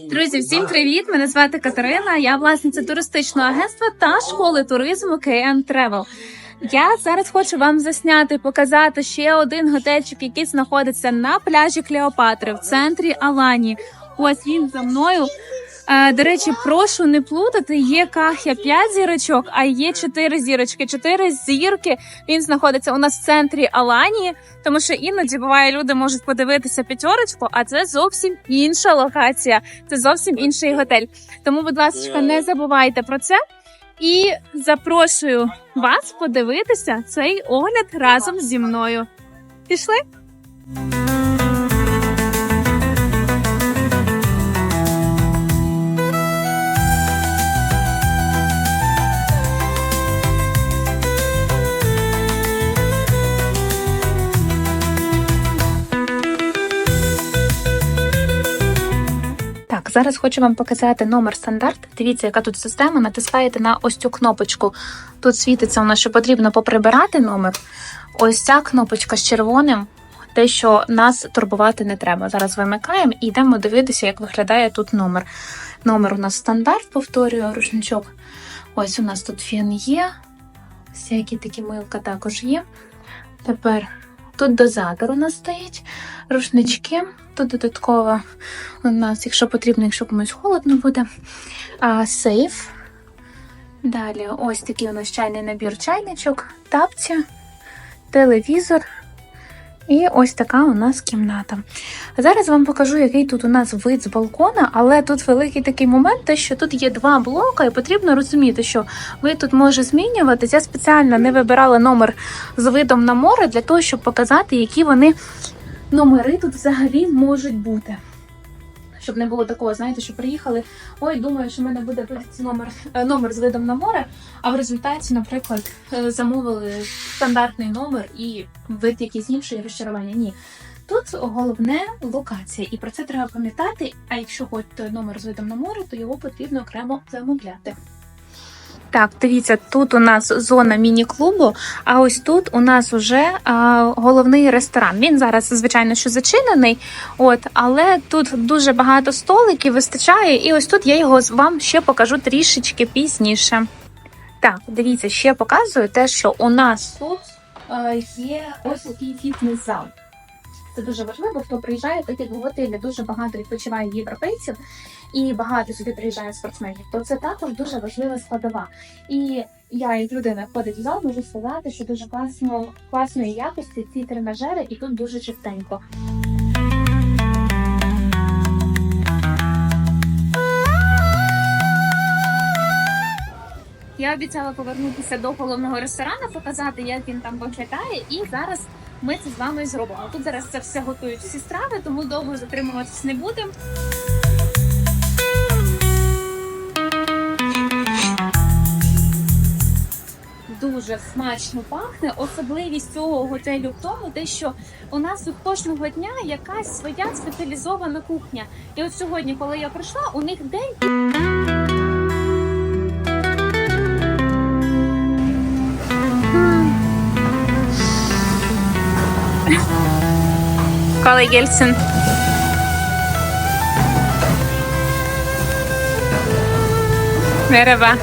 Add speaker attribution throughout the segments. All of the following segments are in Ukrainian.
Speaker 1: Друзі, всім привіт! Мене звати Катерина. Я власниця туристичного агентства та школи туризму KN Travel. Я зараз хочу вам засняти, показати ще один готельчик, який знаходиться на пляжі Клеопатри в центрі Алані. Ось він за мною. Е, До речі, прошу не плутати. Є кахя 5 зірочок, а є 4 зірочки. 4 зірки. Він знаходиться у нас в центрі Аланії, тому що іноді буває, люди можуть подивитися п'ятерочку, а це зовсім інша локація. Це зовсім інший готель. Тому, будь ласка, не забувайте про це. І запрошую вас подивитися цей огляд разом зі мною. Пішли? Зараз хочу вам показати номер стандарт. Дивіться, яка тут система. Натискаєте на ось цю кнопочку. Тут світиться у нас, що потрібно поприбирати номер. Ось ця кнопочка з червоним. Те, що нас турбувати не треба. Зараз вимикаємо і йдемо дивитися, як виглядає тут номер. Номер у нас стандарт, повторюю, рушничок. Ось у нас тут фен є. Всякі такі милка також є. Тепер тут дозатор у нас стоїть, рушнички. Тут додатково у нас, якщо потрібно, якщо комусь холодно буде. А, сейф. Далі ось такий у нас чайний набір чайничок, тапці, телевізор. І ось така у нас кімната. Зараз вам покажу, який тут у нас вид з балкона, але тут великий такий момент, те, що тут є два блока, і потрібно розуміти, що ви тут може змінюватися. Я спеціально не вибирала номер з видом на море для того, щоб показати, які вони номери тут взагалі можуть бути. Щоб не було такого, знаєте, що приїхали. Ой, думаю, що в мене буде номер, е, номер з видом на море, а в результаті, наприклад, е, замовили стандартний номер і вид якийсь інший розчарування. Ні. Тут головне локація, і про це треба пам'ятати. А якщо хочете номер з видом на море, то його потрібно окремо замовляти. Так, дивіться, тут у нас зона міні-клубу, а ось тут у нас вже а, головний ресторан. Він зараз, звичайно, що зачинений, от, але тут дуже багато столиків вистачає, і ось тут я його вам ще покажу трішечки пізніше. Так, дивіться, ще показую те, що у нас тут е, є ось такий фітнес-зал. Це дуже важливо, хто приїжджає, так як готелі дуже багато відпочиває європейців і багато сюди приїжджає спортсменів, то це також дуже важлива складова. І я, як людина ходить в зал, можу сказати, що дуже класно, класної якості ці тренажери, і тут дуже чистенько. Я обіцяла повернутися до головного ресторану, показати, як він там виглядає, і зараз ми це з вами зробимо. Тут зараз це все готують всі страви, тому довго затримуватись не будемо. Дуже смачно пахне. Особливість цього готелю в тому, те, що у нас тут кожного дня якась своя спеціалізована кухня. І от сьогодні, коли я прийшла, у них день. Kolay gelsin. Мереба.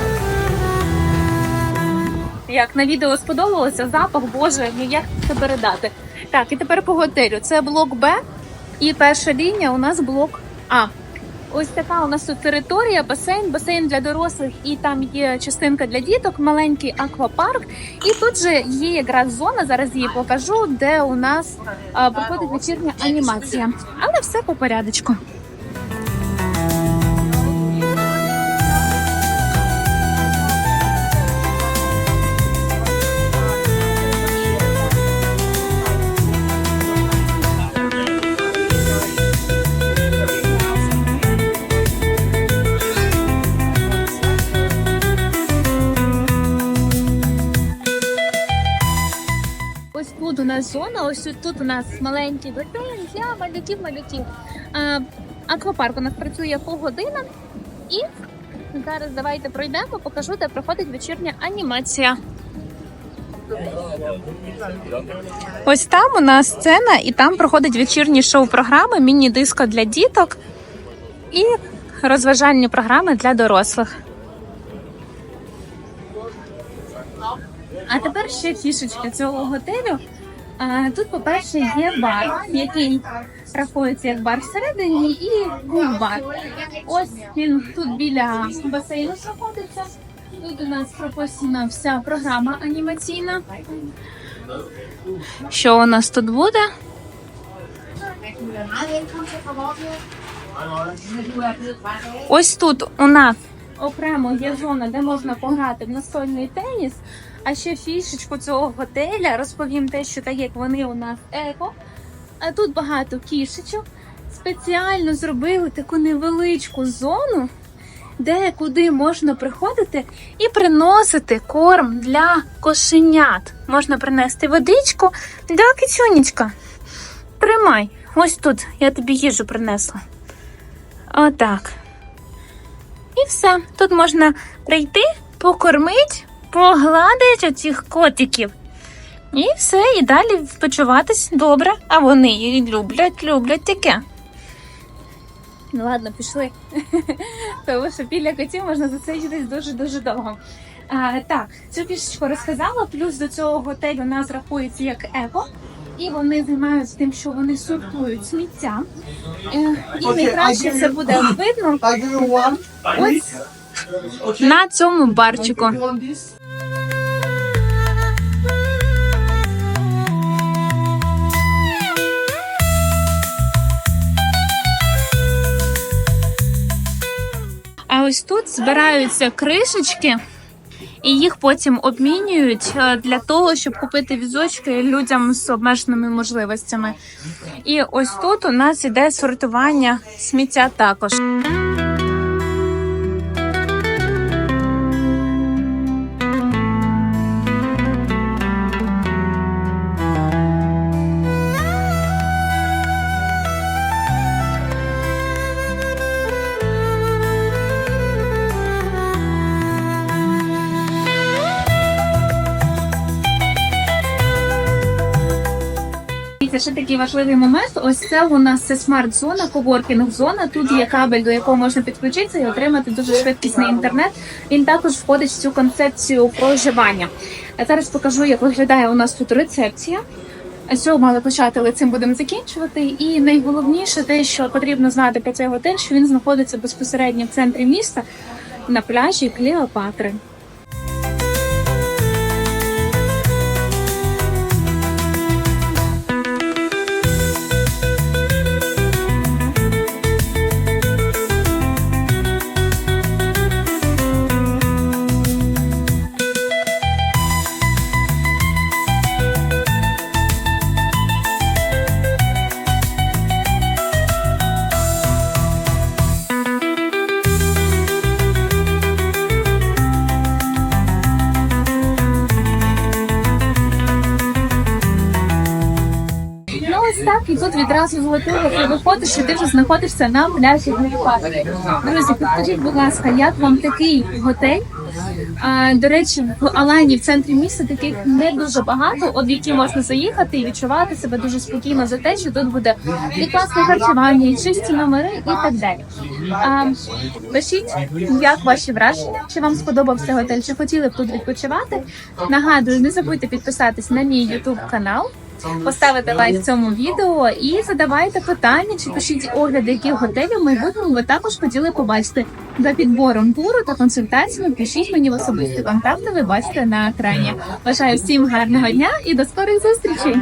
Speaker 1: Як на відео сподобалося, запах, боже, ну як це передати. Так, і тепер по готелю. Це блок Б і перша лінія у нас блок А. Ось така у нас тут територія, басейн, басейн для дорослих, і там є частинка для діток, маленький аквапарк. І тут же є якраз зона, зараз її покажу, де у нас проходить вечірня анімація. Але все по порядочку. Тут у нас зона, ось тут у нас маленький басейн для малюків малюків. А, аквапарк у нас працює по годинам. І зараз давайте пройдемо, покажу, де проходить вечірня анімація. Ось там у нас сцена, і там проходить вечірні шоу-програми, міні-диско для діток. І розважальні програми для дорослих. А тепер ще фішечка цього готелю. Тут, по-перше, є бар, який рахується як бар всередині, і бар. Ось він тут біля басейну знаходиться. Тут у нас прописана вся програма анімаційна. Що у нас тут буде? Ось тут у нас окремо є зона, де можна пограти в настольний теніс. А ще фішечку цього готеля розповім те, що так як вони у нас еко. А тут багато кішечок. Спеціально зробили таку невеличку зону, де куди можна приходити і приносити корм для кошенят. Можна принести водичку для кицюнечка. Тримай, ось тут я тобі їжу принесла. Отак. І все. Тут можна прийти, покормити, погладити цих котиків. І все, і далі почуватись добре. А вони і люблять, люблять таке. Ну ладно, пішли. Тому що біля котів можна засидітись дуже-дуже довго. А, так, цю фішечку розказала. Плюс до цього готелю у нас рахується як еко. І вони займаються тим, що вони сортують сміття. Е, І найкраще це буде видно ось на цьому барчику. А ось тут збираються кришечки, і їх потім обмінюють е, для того, щоб купити візочки людям з обмеженими можливостями. І ось тут у нас іде сортування сміття також. Ще такий важливий момент. Ось це у нас це смарт-зона, коворкінг-зона. Тут є кабель, до якого можна підключитися і отримати дуже швидкісний інтернет. Він також входить в цю концепцію проживання. Я зараз покажу, як виглядає у нас тут рецепція. Цього мали почати, але цим будемо закінчувати. І найголовніше те, що потрібно знати про цей готель, що він знаходиться безпосередньо в центрі міста на пляжі Клеопатри. Так, і тут відразу готелю ти виходиш, і ти вже знаходишся на пляжі Клеопатри. Друзі, підкажіть, будь ласка, як вам такий готель? А, до речі, в Алані в центрі міста таких не дуже багато, от які можна заїхати і відчувати себе дуже спокійно за те, що тут буде і класне харчування, і чисті номери, і так далі. А, пишіть, як ваші враження, чи вам сподобався готель, чи хотіли б тут відпочивати. Нагадую, не забудьте підписатись на мій YouTube канал. Поставити лайк цьому відео і задавайте питання, чи пишіть огляди, яких готелів в майбутньому ви також хотіли побачити. За підбором туру та консультаціями пишіть мені в особисті контакти. Ви бачите на екрані. Бажаю всім гарного дня і до скорих зустрічей.